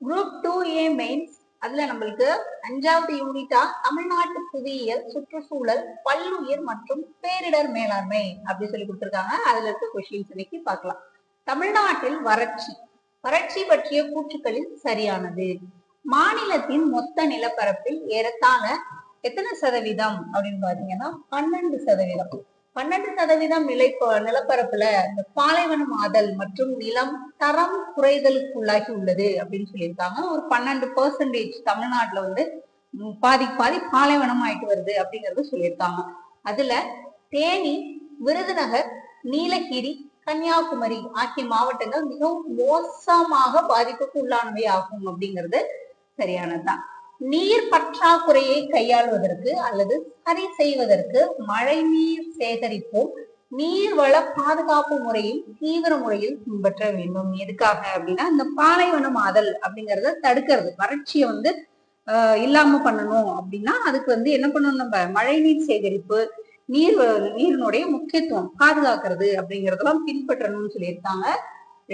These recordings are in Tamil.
குரூப் டூ ஏ மெயின்ஸ் அதுல நம்மளுக்கு அஞ்சாவது யூனிட்டா தமிழ்நாட்டு புவியியல் சுற்றுச்சூழல் பல்லுயிர் மற்றும் பேரிடர் மேலாண்மை அப்படி சொல்லி கொடுத்துருக்காங்க. அதுல இருக்க கொஸ்டின்ஸ் இன்னைக்கு பார்க்கலாம். தமிழ்நாட்டில் வறட்சி. வறட்சி பற்றிய கூற்றுக்களில் சரியானது. மாநிலத்தின் மொத்த நிலப்பரப்பில் ஏறத்தாழ எத்தனை சதவீதம் அப்படின்னு பாத்தீங்கன்னா பன்னெண்டு சதவீதம். பன்னெண்டு சதவீதம் நிலை நிலப்பரப்புல இந்த பாலைவனம் ஆதல் மற்றும் நிலம் தரம் குறைதலுக்குள்ளாகி உள்ளது அப்படின்னு சொல்லியிருக்காங்க. ஒரு பன்னெண்டு பெர்சன்டேஜ் தமிழ்நாட்டுல வந்து பாதி பாதி பாலைவனம் ஆயிட்டு வருது அப்படிங்கறது சொல்லியிருக்காங்க. அதுல தேனி விருதுநகர் நீலகிரி கன்னியாகுமரி ஆகிய மாவட்டங்கள் மிகவும் மோசமாக பாதிப்புக்கு உள்ளானவை ஆகும் அப்படிங்கிறது சரியானதுதான். நீர் பற்றாக்குறையை கையாள்வதற்கு அல்லது சரி செய்வதற்கு மழை நீர் சேகரிப்பும் நீர்வள பாதுகாப்பு முறையும் தீவிர முறையில் பின்பற்ற வேண்டும். எதுக்காக அப்படின்னா இந்த பாலைவனம் ஆதல் அப்படிங்கறத தடுக்கிறது. வறட்சியை வந்து இல்லாம பண்ணணும் அப்படின்னா அதுக்கு வந்து என்ன பண்ணணும் நம்ம? மழை நீர் சேகரிப்பு நீர் நீரினுடைய முக்கியத்துவம் பாதுகாக்கிறது அப்படிங்கறதெல்லாம் பின்பற்றணும்னு சொல்லியிருக்காங்க.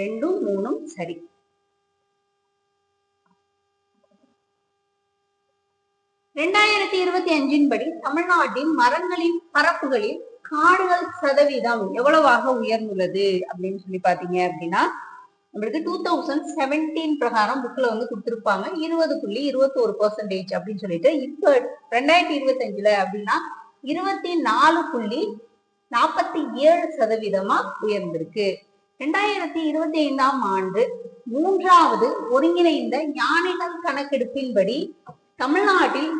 ரெண்டும் மூணும் சரி. ரெண்டாயிரத்தி இருபத்தி அஞ்சின் படி தமிழ்நாட்டின் மரங்களின் பரப்புகளில் காடுகள் சதவீதம் எவ்வளவாக உயர்ந்துள்ளது அப்படின்னு சொல்லி பாத்தீங்க அப்படின்னா நம்மளுக்கு டூ தௌசண்ட் செவன்டீன் பிரகாரம் புக்ல வந்து கொடுத்திருப்பாங்க. இருபது புள்ளி இருபத்தி ஒரு பர்சன்டேஜ் அப்படின்னு சொல்லிட்டு இப்ப ரெண்டாயிரத்தி இருபத்தி அஞ்சுல அப்படின்னா இருபத்தி நாலு புள்ளி நாற்பத்தி ஏழு சதவீதமா உயர்ந்திருக்கு. ரெண்டாயிரத்தி இருபத்தி ஐந்தாம் ஆண்டு மூன்றாவது ஒருங்கிணைந்த ஞானிகள் கணக்கெடுப்பின்படி தமிழ்நாட்டில்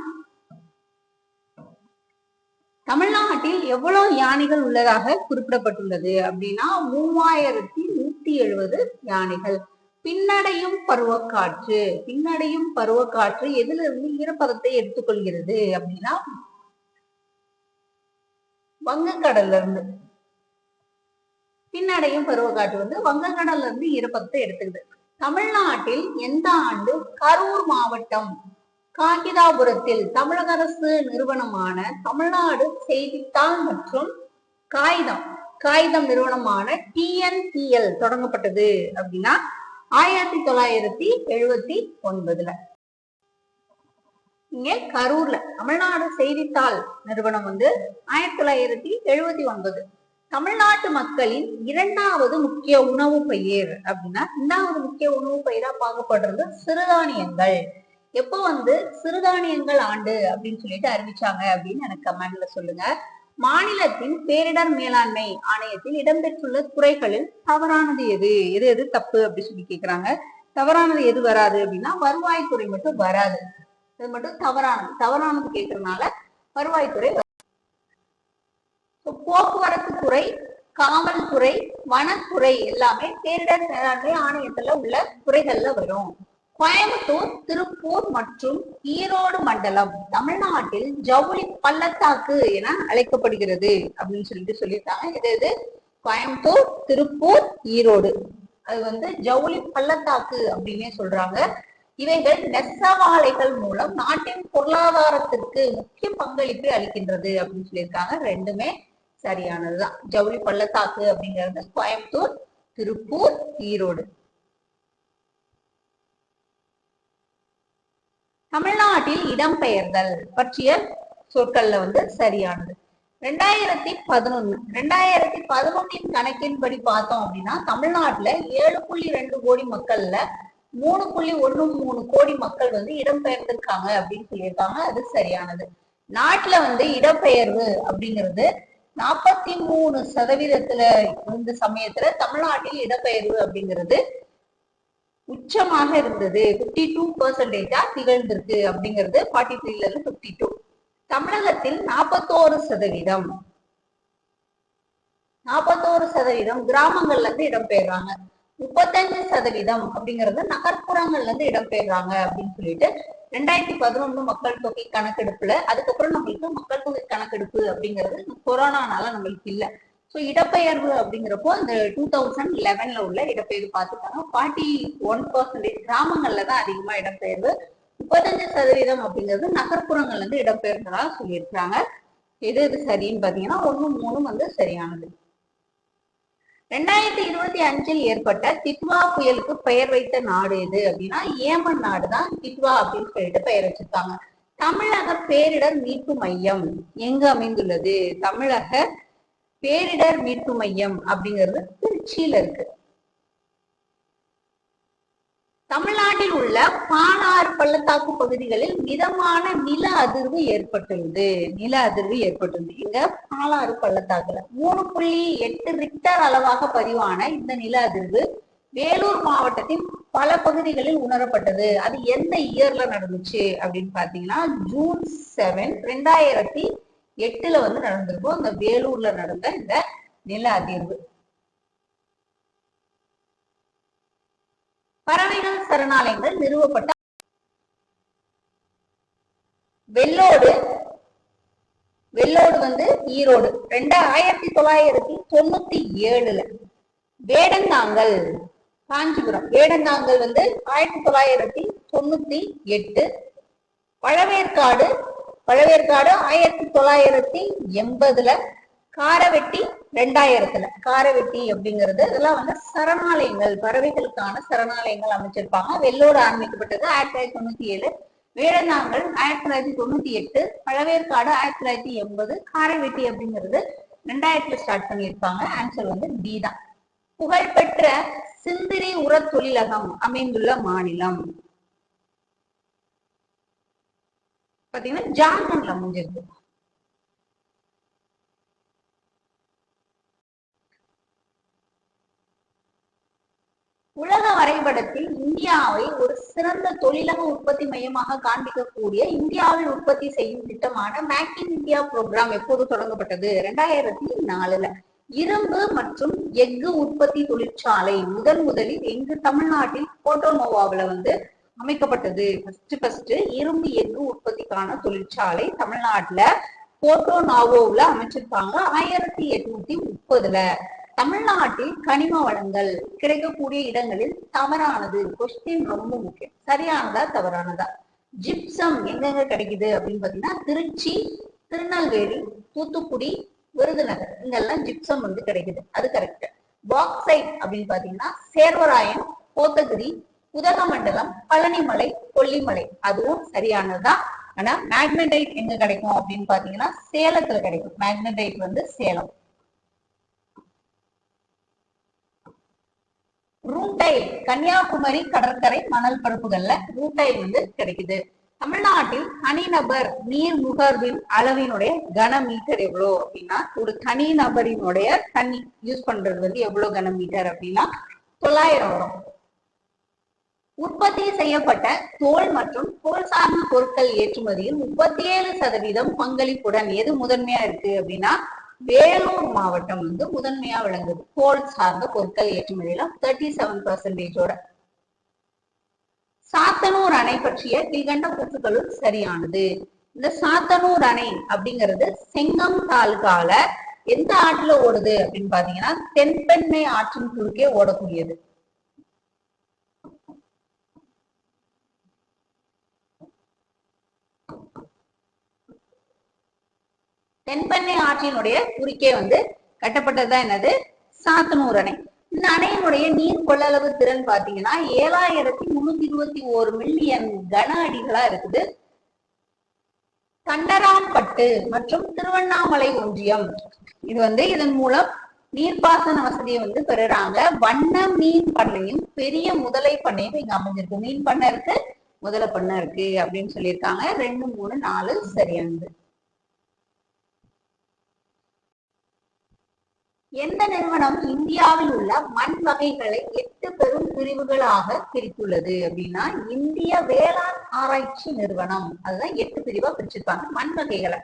தமிழ்நாட்டில் எவ்வளவு யானைகள் உள்ளதாக குறிப்பிடப்பட்டுள்ளது அப்படின்னா மூவாயிரத்தி நூத்தி எழுபது யானைகள். பின்னடையும் பருவக்காற்று பின்னடையும் பருவக்காற்று எதுல இருந்து ஈரப்பதத்தை எடுத்துக்கொள்கிறது அப்படின்னா வங்கக்கடல்ல இருந்து பின்னடையும் பருவக்காற்று வந்து வங்கக்கடல்ல இருந்து ஈரப்பதத்தை எடுத்துக்குது. தமிழ்நாட்டில் எந்த ஆண்டு கரூர் மாவட்டம் காகிதாபுரத்தில் தமிழக அரசு நிறுவனமான தமிழ்நாடு செய்தித்தாள் மற்றும் காகிதம் காகிதம் நிறுவனமான டிஎன்பிஎல் தொடங்கப்பட்டது அப்படின்னா ஆயிரத்தி தொள்ளாயிரத்தி எழுபத்தி ஒன்பதுல. இங்க கரூர்ல தமிழ்நாடு செய்தித்தாள் நிறுவனம் வந்து ஆயிரத்தி தொள்ளாயிரத்தி எழுபத்தி ஒன்பது. தமிழ்நாட்டு மக்களின் இரண்டாவது முக்கிய உணவு பயிர் அப்படின்னா இரண்டாவது முக்கிய உணவு பயிரா பார்க்கப்படுறது சிறுதானியங்கள். எப்போ வந்து சிறுதானியங்கள் ஆண்டு அப்படின்னு சொல்லிட்டு அறிவிச்சாங்க அப்படின்னு எனக்கு கமெண்ட்ல சொல்லுங்க. மாநிலத்தின் பேரிடர் மேலாண்மை ஆணையத்தில் இடம்பெற்றுள்ள துறைகளில் தவறானது எது? எது எது தப்பு அப்படி சொல்லி கேக்குறாங்க. தவறானது எது வராது அப்படின்னா வருவாய்த்துறை மட்டும் வராது. இது மட்டும் தவறானது. தவறானது கேட்கறதுனால வருவாய்த்துறை போக்குவரத்து துறை காவல்துறை வனத்துறை எல்லாமே பேரிடர் மேலாண்மை ஆணையத்துல உள்ள துறைகள்ல வரும். கோயம்புத்தூர் திருப்பூர் மற்றும் ஈரோடு மண்டலம். தமிழ்நாட்டில் ஜவுளி பள்ளத்தாக்கு என அழைக்கப்படுகிறது அப்படின்னு சொல்லிட்டு சொல்லியிருக்காங்க. இது இது கோயம்புத்தூர் திருப்பூர் ஈரோடு. அது வந்து ஜவுளி பள்ளத்தாக்கு அப்படின்னே சொல்றாங்க. இவைகள் நெசவாலைகள் மூலம் நாட்டின் பொருளாதாரத்திற்கு முக்கிய பங்களிப்பை அளிக்கின்றது அப்படின்னு சொல்லியிருக்காங்க. ரெண்டுமே சரியானதுதான். ஜவுளி பள்ளத்தாக்கு அப்படிங்கிறது கோயம்புத்தூர் திருப்பூர் ஈரோடு. தமிழ்நாட்டில் இடம்பெயர்தல் பற்றிய சொற்கள்ல வந்து சரியானது. ரெண்டாயிரத்தி பதினொன்னு ரெண்டாயிரத்தி பதினொன்னின் கணக்கின்படி பார்த்தோம் அப்படின்னா தமிழ்நாட்டுல ஏழு புள்ளி ரெண்டு கோடி மக்கள்ல மூணு புள்ளி ஒண்ணு மூணு கோடி மக்கள் வந்து இடம்பெயர்ந்திருக்காங்க அப்படின்னு சொல்லியிருக்காங்க. அது சரியானது. நாட்டுல வந்து இடம்பெயர்வு அப்படிங்கிறது நாற்பத்தி மூணு சதவீதத்துல இருந்த சமயத்துல தமிழ்நாட்டில் இடம்பெயர்வு அப்படிங்கிறது உச்சமாக இருந்தது. 52% டூ பர்சன்டேஜா திகழ்ந்திருக்கு அப்படிங்கிறது ஃபார்ட்டி த்ரீல இருந்து 52 டூ தமிழகத்தில் நாற்பத்தோரு சதவீதம். நாற்பத்தோரு சதவீதம் கிராமங்கள்ல இருந்து இடம்பெயர்றாங்க. முப்பத்தஞ்சு சதவீதம் அப்படிங்கிறது நகர்ப்புறங்கள்ல இருந்து இடம்பெயர்றாங்க அப்படின்னு சொல்லிட்டு ரெண்டாயிரத்தி பதினொன்னு மக்கள் தொகை கணக்கெடுப்புல அதுக்கப்புறம் நம்மளுக்கு மக்கள் தொகை கணக்கெடுப்பு அப்படிங்கிறது கொரோனானால நம்மளுக்கு இல்ல. ஸோ இடப்பெயர்வு அப்படிங்கிறப்போ அந்த டூ தௌசண்ட் லெவன்ல உள்ள இடப்பெயர்வு பார்த்துக்காங்க ஃபார்ட்டி ஒன் பர்சன்டேஜ் கிராமங்கள்ல தான் அதிகமா இடப்பெயர்வு. முப்பத்தஞ்சு சதவீதம் அப்படிங்கிறது நகர்ப்புறங்கள்ல இருந்து இடம்பெயர்ந்ததா சொல்லியிருக்கிறாங்க. எது எது சரின்னு பாத்தீங்கன்னா ஒண்ணு மூணு வந்து சரியானது. ரெண்டாயிரத்தி இருபத்தி அஞ்சில் ஏற்பட்ட திட்வா புயலுக்கு பெயர் வைத்த நாடு எது அப்படின்னா ஏமன் நாடு தான் திட்வா அப்படின்னு சொல்லிட்டு பெயர் வச்சிருக்காங்க. தமிழக பேரிடர் மீட்பு மையம் எங்க அமைந்துள்ளது? தமிழக பேரிடர் மீட்பு மையம் அப்படிங்கிறது திருச்சியில இருக்கு. தமிழ்நாட்டில் உள்ள பாலாறு பள்ளத்தாக்கு பகுதிகளில் மிதமான நில அதிர்வு ஏற்பட்டுள்ளது. நில அதிர்வு ஏற்பட்டுள்ளது. இங்க பாலாறு பள்ளத்தாக்குல மூணு புள்ளி எட்டு ரிக்டர் அளவாக பதிவான இந்த நில அதிர்வு வேலூர் மாவட்டத்தின் பல பகுதிகளில் உணரப்பட்டது. அது எந்த இயர்ல நடந்துச்சு அப்படின்னு பாத்தீங்கன்னா ஜூன் செவன் ரெண்டாயிரத்தி எட்டுல வந்து நடந்திருக்கும். இந்த வேலூர்ல நடந்த இந்த நில அதிர்வு. பறவைகள் சரணாலயங்கள் நிறுவப்பட்ட வெள்ளோடு வெள்ளோடு வந்து ஈரோடு. ரெண்டாயிரத்தி தொள்ளாயிரத்தி தொண்ணூத்தி ஏழுல வேடந்தாங்கல் காஞ்சிபுரம். வேடந்தாங்கல் வந்து ஆயிரத்தி தொள்ளாயிரத்தி தொண்ணூத்தி எட்டு. பழவேற்காடு பழவேற்காடு ஆயிரத்தி தொள்ளாயிரத்தி எண்பதுல காரவெட்டி ரெண்டாயிரத்துல. காரவெட்டி அப்படிங்கிறது இதெல்லாம் வந்து சரணாலயங்கள் பறவைகளுக்கான சரணாலயங்கள் அமைச்சிருப்பாங்க. வெள்ளோடு ஆரம்பிக்கப்பட்டது ஆயிரத்தி தொள்ளாயிரத்தி தொண்ணூத்தி ஏழு. வேடந்தாங்கல் ஆயிரத்தி தொள்ளாயிரத்தி தொண்ணூத்தி எட்டு. பழவேற்காடு ஆயிரத்தி தொள்ளாயிரத்தி எண்பது. காரவெட்டி அப்படிங்கிறது ரெண்டாயிரத்துல ஸ்டார்ட் பண்ணியிருப்பாங்க. ஆன்சர் வந்து டி தான். புகழ்பெற்ற சிந்திரி உர தொழிலகம் அமைந்துள்ள மாநிலம். பாத்தீங்கன்னா ஜார்க்கண்ட்ல அமைஞ்சிருக்கு உலக வரைபடத்தில் இந்தியாவை ஒரு சிறந்த தொழிலக உற்பத்தி மையமாக காண்பிக்கக்கூடிய இந்தியாவில் உற்பத்தி செய்யும் திட்டமான மேக் இன் இந்தியா ப்ரோக்ராம் எப்போது தொடங்கப்பட்டது? ரெண்டாயிரத்தி நாலுல. இரும்பு மற்றும் எஃகு உற்பத்தி தொழிற்சாலை முதன் முதலில் எங்கு? தமிழ்நாட்டில் போட்டோனோவாவில வந்து அமைக்கப்பட்டது. ஃபர்ஸ்ட் ஃபர்ஸ்ட் இரும்பு எஃகு உற்பத்திக்கான தொழிற்சாலை தமிழ்நாட்டுல நாகோவில் அமைச்சிருப்பாங்க ஆயிரத்தி எட்நூத்தி முப்பதுல. தமிழ்நாட்டில் கனிம வளங்கள் கிடைக்கக்கூடிய இடங்களில் தவறானது. கொஸ்டின் ரொம்ப முக்கியம். சரியானதா தவறானதா? ஜிப்சம் எங்கெங்க கிடைக்குது அப்படின்னு பாத்தீங்கன்னா திருச்சி திருநெல்வேலி தூத்துக்குடி விருதுநகர். இங்கெல்லாம் ஜிப்சம் வந்து கிடைக்குது. அது கரெக்ட் பாக்சைட் அப்படின்னு பாத்தீங்கன்னா சேர்வராயன் கோத்தகிரி உதகமண்டலம் பழனிமலை கொல்லிமலை. அதுவும் சரியானதுதான். ஆனா மேக்னடைட் எங்க கிடைக்கும் அப்படின்னு பாத்தீங்கன்னா சேலத்துல கிடைக்கும். மேக்னடைட் வந்து சேலம். ரூட்டைல் கன்னியாகுமரி கடற்கரை மணல் பரப்புகள்ல ரூட்டைல் வந்து கிடைக்குது. தமிழ்நாட்டில் தனிநபர் நீர் நுகர்வின் அளவினுடைய கன மீட்டர் எவ்வளோ அப்படின்னா ஒரு தனி நபரினுடைய தண்ணி யூஸ் பண்றது வந்து எவ்வளவு கனமீட்டர் அப்படின்னா தொள்ளாயிரம் வரும். உற்பத்தி செய்யப்பட்ட தோல் மற்றும் தோல் சார்ந்த பொருட்கள் ஏற்றுமதியில் முப்பத்தி ஏழு சதவீதம் பங்களிப்புடன் எது முதன்மையா இருக்கு அப்படின்னா வேலூர் மாவட்டம் வந்து முதன்மையா விளங்குது. தோல் சார்ந்த பொருட்கள் ஏற்றுமதியில தேர்ட்டி செவன் பர்சன்டேஜோட சாத்தனூர் அணை பற்றிய கீழ்கண்ட கூற்றுகளும் சரியானது. இந்த சாத்தனூர் அணை அப்படிங்கிறது செங்கம் தாலுகால எந்த ஆற்றுல ஓடுது அப்படின்னு பாத்தீங்கன்னா தென்பெண்மை ஆற்றின் குறுக்கே ஓடக்கூடியது. தென்பெண்ணை ஆற்றினுடைய குறுக்கே வந்து கட்டப்பட்டதுதான் என்னது? சாத்தனூர் அணை இந்த அணையினுடைய நீர் கொள்ளளவு திறன் பாத்தீங்கன்னா ஏழாயிரத்தி முன்னூத்தி இருபத்தி ஓரு மில்லியன் கன அடிகளா இருக்குது. கண்டராம்பட்டு மற்றும் திருவண்ணாமலை ஒன்றியம். இது வந்து இதன் மூலம் நீர்ப்பாசன வசதியை வந்து பெறுறாங்க. வண்ண மீன் பண்ணையும் பெரிய முதலை பண்ணையும் இங்க அமைஞ்சிருக்கு. மீன் பண்ணை இருக்கு முதலை பண்ணை இருக்கு அப்படின்னு சொல்லியிருக்காங்க. ரெண்டு மூணு நாலு சரியானது. எந்த நிறுவனம் இந்தியாவில் உள்ள மண் வகைகளை எட்டு பெரும் பிரிவுகளாக பிரித்துள்ளது அப்படின்னா இந்திய வேளாண் ஆராய்ச்சி நிறுவனம். அதுதான் எட்டு பிரிவா பிரிச்சிருப்பாங்க மண் வகைகளை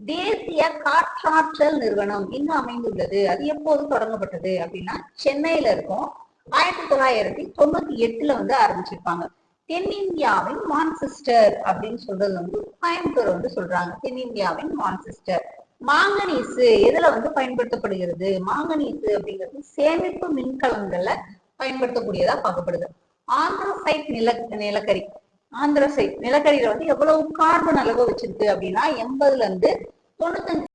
தேசிய காற்றாற்றல் நிறுவனம் இங்கு அமைந்துள்ளது. அது எப்போது தொடங்கப்பட்டது அப்படின்னா சென்னையில இருக்கும். ஆயிரத்தி தொள்ளாயிரத்தி தொண்ணூத்தி எட்டுல வந்து ஆரம்பிச்சிருப்பாங்க. தென்னிந்தியாவின் மான்செஸ்டர் அப்படின்னு சொல்றது வந்து கோயம்புத்தூர் வந்து சொல்றாங்க. தென்னிந்தியாவின் மான்செஸ்டர். மாங்கனீசு எதுல வந்து பயன்படுத்தப்படுகிறது? மாங்கனீசு அப்படிங்கிறது சேமிப்பு மின்கலங்கள்ல பயன்படுத்தக்கூடியதா பார்க்கப்படுது. ஆந்திரசைட் நில நிலக்கரி. ஆந்திரசைட் நிலக்கரியில வந்து எவ்வளவு கார்பன் அளவு வச்சிருக்கு அப்படின்னா எண்பதுல இருந்து தொண்ணூத்தஞ்சு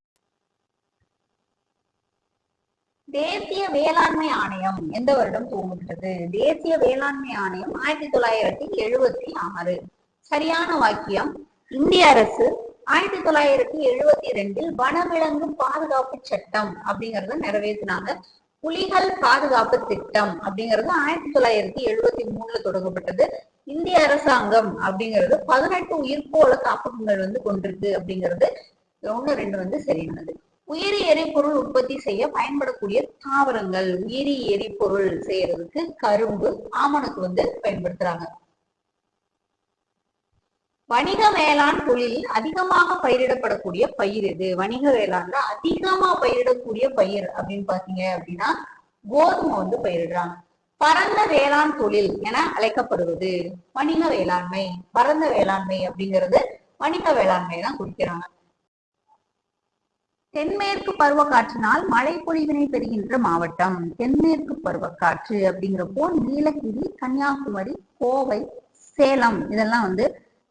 தேசிய வேளாண்மை ஆணையம் எந்த வருடம் துவங்கப்பட்டது தேசிய வேளாண்மை ஆணையம் ஆயிரத்தி தொள்ளாயிரத்தி எழுபத்தி ஆறு. சரியான வாக்கியம். இந்திய அரசு ஆயிரத்தி தொள்ளாயிரத்தி எழுபத்தி ரெண்டில் வனவிலங்கு பாதுகாப்பு சட்டம் அப்படிங்கறத நிறைவேற்றினாங்க. புலிகள் பாதுகாப்பு திட்டம் அப்படிங்கிறது ஆயிரத்தி தொள்ளாயிரத்தி எழுபத்தி மூணுல தொடங்கப்பட்டது. இந்திய அரசாங்கம் அப்படிங்கிறது பதினெட்டு உயிர்கோள காப்பகங்கள் வந்து கொண்டிருக்கு அப்படிங்கிறது ஒண்ணு ரெண்டு வந்து சரியானது. உயிரி எரிபொருள் உற்பத்தி செய்ய பயன்படக்கூடிய தாவரங்கள் உயிரி எரிபொருள் செய்யறதுக்கு கரும்பு ஆமணக்கு வந்து பயன்படுத்துறாங்க. வணிக வேளாண் தொழிலில் அதிகமாக பயிரிடப்படக்கூடிய பயிர் எது? வணிக வேளாண்ல அதிகமா பயிரிடக்கூடிய பயிர் அப்படின்னு பாத்தீங்க அப்படின்னா கோதுமை வந்து பயிரிடுறாங்க. பரந்த வேளாண் தொழில் என அழைக்கப்படுவது வணிக வேளாண்மை. பரந்த வேளாண்மை அப்படிங்கிறது வணிக வேளாண்மை தான் குறிக்கிறாங்க. தென்மேற்கு பருவக்காற்றினால் மழை பொழிவினை பெறுகின்ற மாவட்டம். தென்மேற்கு பருவக்காற்று அப்படிங்கிறப்போ நீலகிரி கன்னியாகுமரி கோவை சேலம் இதெல்லாம் வந்து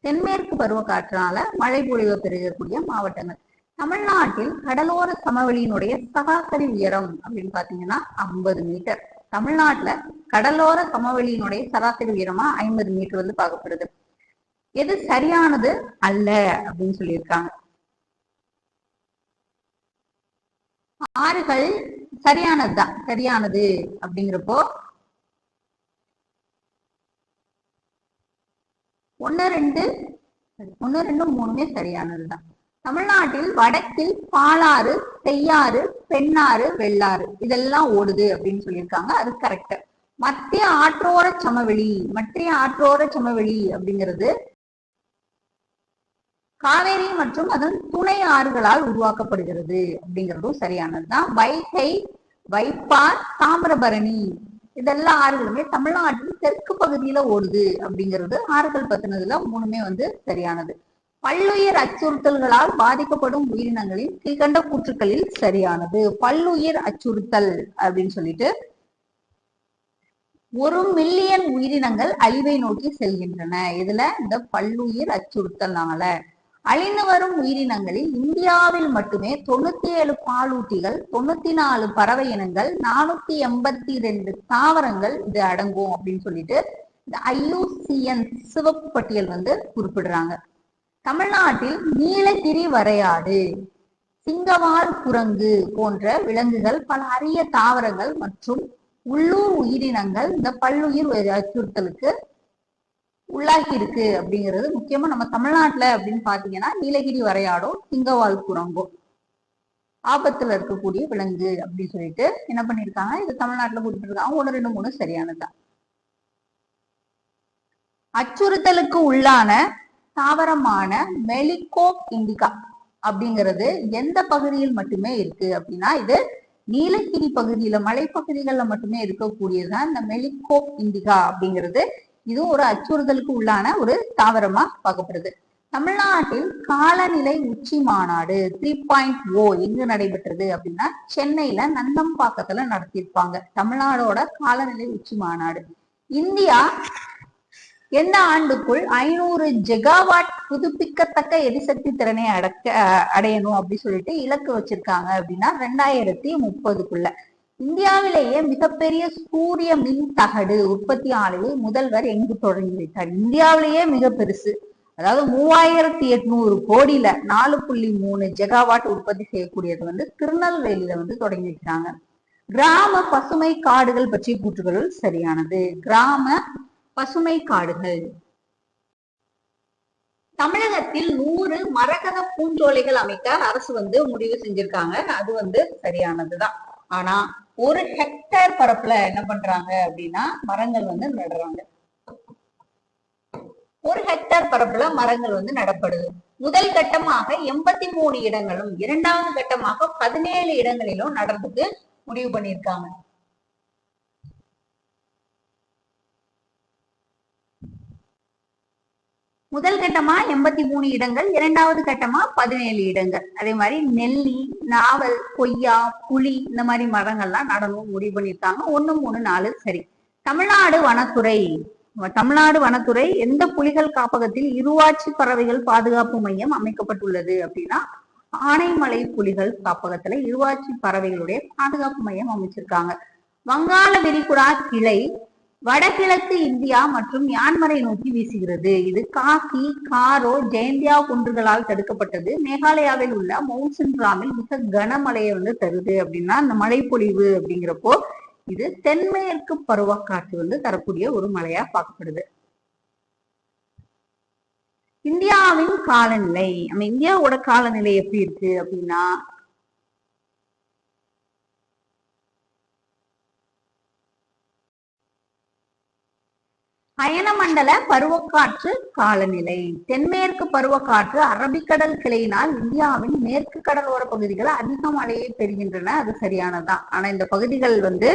தென்மேற்கு பருவக்காற்றினால மழை பொழிவு பெருகக்கூடிய மாவட்டங்கள். தமிழ்நாட்டில் கடலோர சமவெளியினுடைய சராசரி உயரம் அப்படின்னு பாத்தீங்கன்னா ஐம்பது மீட்டர். தமிழ்நாட்டுல கடலோர சமவெளியினுடைய சராசரி உயரமா ஐம்பது மீட்டர் வந்து பார்க்கப்படுது. எது சரியானது அல்ல அப்படின்னு சொல்லியிருக்காங்க. ஆறுகள் சரியானதுதான் சரியானது அப்படிங்கிறப்போ ஒன்னு ரெண்டு ஒன்னு ரெண்டு மூணுமே சரியானதுதான். தமிழ்நாட்டில் வடக்கில் பாலாறு செய்யாறு பெண்ணாறு வெள்ளாறு இதெல்லாம் ஓடுது அப்படின்னு சொல்லியிருக்காங்க. அது கரெக்ட் மத்திய ஆற்றோர சமவெளி மத்திய ஆற்றோர சமவெளி அப்படிங்கிறது காவேரி மற்றும் அதன் துணை ஆறுகளால் உருவாக்கப்படுகிறது அப்படிங்கிறதும் சரியானதுதான். வைகை வைப்பார் தாமிரபரணி இதெல்லாம் ஆறுகளுமே. தமிழ்நாட்டின் தெற்கு பகுதியில ஓடுது அப்படிங்கிறது ஆறுகள் பத்தினதுல மூணுமே வந்து சரியானது. பல்லுயிர் அச்சுறுத்தல்களால் பாதிக்கப்படும் உயிரினங்களின் கீழ்கண்ட கூற்றுக்களில் சரியானது. பல்லுயிர் அச்சுறுத்தல் அப்படின்னு சொல்லிட்டு ஒரு மில்லியன் உயிரினங்கள் அழிவை நோக்கி செல்கின்றன. இதுல இந்த பல்லுயிர் அச்சுறுத்தல்னால அழிந்து வரும் உயிரினங்களில் இந்தியாவில் மட்டுமே தொண்ணூத்தி ஏழு பாலூட்டிகள் தொண்ணூத்தி நாலு பறவை இனங்கள் நானூத்தி எண்பத்தி ரெண்டு தாவரங்கள் இது அடங்கும் அப்படின்னு சொல்லிட்டு இந்த ஐயூசிஎன் சிவப்பு பட்டியல் வந்து குறிப்பிடுறாங்க. தமிழ்நாட்டில் நீலகிரி வரையாடு சிங்கவால் குரங்கு போன்ற விலங்குகள் பல அரிய தாவரங்கள் மற்றும் உள்ளூர் உயிரினங்கள் இந்த பல்லுயிர் அச்சுறுத்தலுக்கு உள்ளாகி இருக்கு அப்படிங்கிறது முக்கியமா நம்ம தமிழ்நாட்டுல அப்படின்னு பாத்தீங்கன்னா நீலகிரி வரையாடும் சிங்கவால் குரங்கும் ஆபத்துல இருக்கக்கூடிய விலங்கு அப்படின்னு சொல்லிட்டு என்ன பண்ணிருக்காங்க? இது தமிழ்நாட்டுல கொடுத்துருக்காங்க ஒண்ணு ரெண்டு மூணு சரியானதுதான் அச்சுறுத்தலுக்கு உள்ளான தாவரமான மெலிகோப் இண்டிகா அப்படிங்கிறது எந்த பகுதியில் மட்டுமே இருக்கு அப்படின்னா இது நீலகிரி பகுதியில மலைப்பகுதிகள்ல மட்டுமே இருக்கக்கூடியதுதான் இந்த மெலிகோப் இண்டிகா அப்படிங்கிறது. இதுவும் ஒரு அச்சுறுத்தலுக்கு உள்ளான ஒரு தாவரமா பார்க்கப்படுது. தமிழ்நாட்டில் காலநிலை உச்சி மாநாடு த்ரீ பாயிண்ட் ஓ எங்கு நடைபெற்றது அப்படின்னா சென்னையில நந்தம்பாக்கத்துல நடத்தியிருப்பாங்க. தமிழ்நாடோட காலநிலை உச்சி மாநாடு. இந்தியா எந்த ஆண்டுக்குள் ஐநூறு ஜெகாவாட் புதுப்பிக்கத்தக்க எரிசக்தி திறனை அடக்க அடையணும் அப்படின்னு சொல்லிட்டு இலக்கு வச்சிருக்காங்க அப்படின்னா ரெண்டாயிரத்தி முப்பதுக்குள்ள. இந்தியாவிலேயே மிகப்பெரிய சூரிய மின் தகடு உற்பத்தி ஆலையை முதல்வர் எங்கு தொடங்கி வைத்தார்? இந்தியாவிலேயே மிக பெருசு. அதாவது மூவாயிரத்தி எட்நூறு கோடியில நாலு புள்ளி மூணு ஜெகாவாட் உற்பத்தி செய்யக்கூடியது வந்து திருநெல்வேலியில வந்து தொடங்கி வைக்கிறாங்க. கிராம பசுமை காடுகள் பற்றிய கூற்றுகள் சரியானது. கிராம பசுமை காடுகள். தமிழகத்தில் நூறு மரகத பூஞ்சோலைகள் அமைக்க அரசு வந்து முடிவு செஞ்சிருக்காங்க. அது வந்து சரியானதுதான். ஆனா ஒரு ஹெக்டேர் பரப்புல என்ன பண்றாங்க அப்படின்னா மரங்கள் வந்து நடுறாங்க. ஒரு ஹெக்டேர் பரப்புல மரங்கள் வந்து நடப்படுது. முதல் கட்டமாக எண்பத்தி மூணு இடங்களும் இரண்டாவது கட்டமாக பதினேழு இடங்களிலும் நடறதுக்கு முடிவு பண்ணியிருக்காங்க. முதல் கட்டமா எண்பத்தி மூணு இடங்கள் இரண்டாவது கட்டமா பதினேழு இடங்கள். அதே மாதிரி நெல்லி நாவல் கொய்யா புளி இந்த மாதிரி மரங்கள்லாம் நடணும் முடிவு பண்ணியிருக்காங்க. ஒன்னு மூணு நாலு சரி. தமிழ்நாடு வனத்துறை. தமிழ்நாடு வனத்துறை எந்த புலிகள் காப்பகத்தில் இருவாட்சி பறவைகள் பாதுகாப்பு மையம் அமைக்கப்பட்டுள்ளது அப்படின்னா ஆனைமலை புலிகள் காப்பகத்துல இருவாட்சி பறவைகளுடைய பாதுகாப்பு மையம் அமைச்சிருக்காங்க. வங்காள விரிகுடா கிளை வடகிழக்கு இந்தியா மற்றும் மியான்மரை நோக்கி வீசுகிறது. இது காசி காரோ ஜெயந்தியா குன்றுகளால் தடுக்கப்பட்டது. மேகாலயாவில் உள்ள மவுண்ட் மிக கனமழையை வந்து தருது அப்படின்னா அந்த பொழிவு அப்படிங்கிறப்போ இது தென்மேற்கு பருவக்காற்று வந்து தரக்கூடிய ஒரு மழையா பார்க்கப்படுது. இந்தியாவின் காலநிலை நம்ம இந்தியாவோட காலநிலை எப்படி இருக்கு அப்படின்னா அயனமண்டல பருவக்காற்று காலநிலை. தென்மேற்கு பருவக்காற்று அரபிக்கடல் கிளையினால் இந்தியாவின் மேற்கு கடலோர பகுதிகள் அதிக மழையை பெறுகின்றன. அது சரியானதுதான். ஆனா இந்த பகுதிகள் வந்து